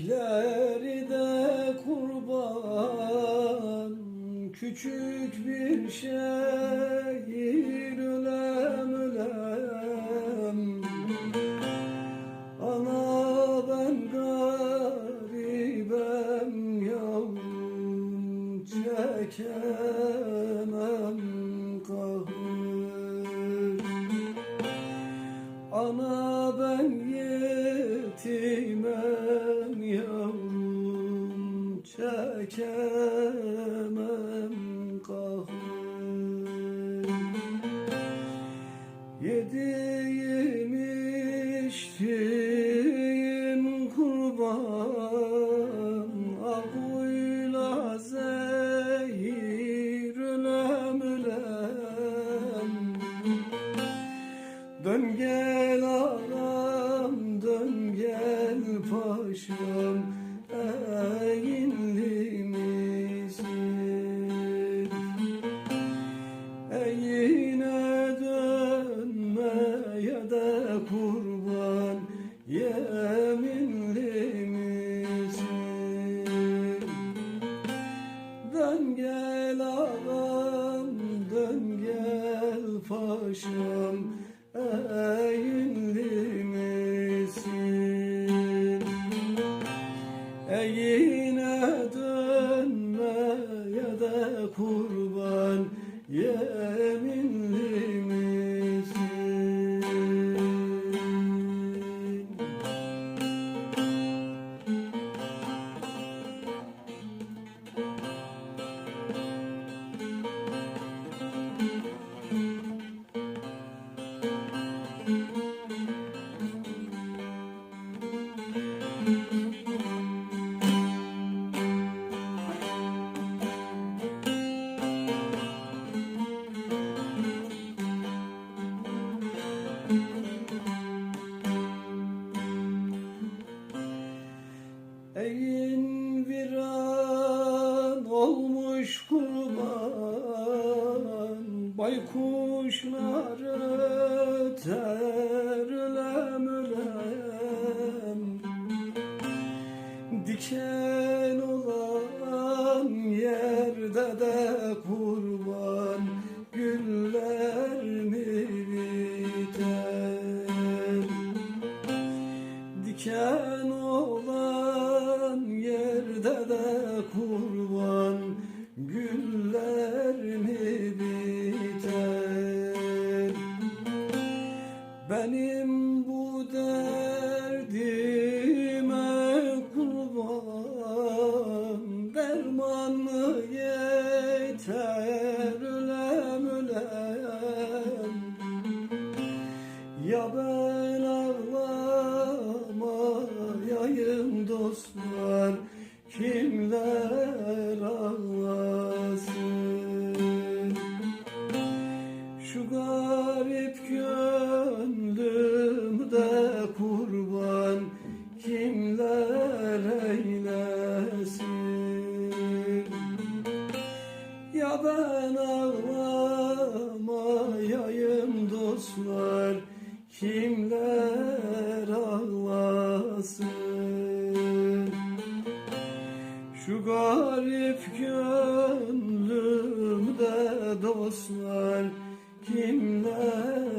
Küçükleri de kurban Küçük bir şehir ölem ölem. Ana ben garibem yavrum Çekemem kahır. Ana ben yerim yetimem yavrum Çekemem de kurban Yeminli misin? Dön gel ağam, dön gel paşam Eğinli misin? Eğine dönmeye de kurban Yeminli Baykuşlar öter ölem ölem. Diken olan yerde de kurban Güller mi biter? Diken olan yerde de kurban Güller Benim bu derdime eylesin ya ben ağlamayayım dostlar Kimler ağlasın? Şu garip gönlümde dostlar Kimler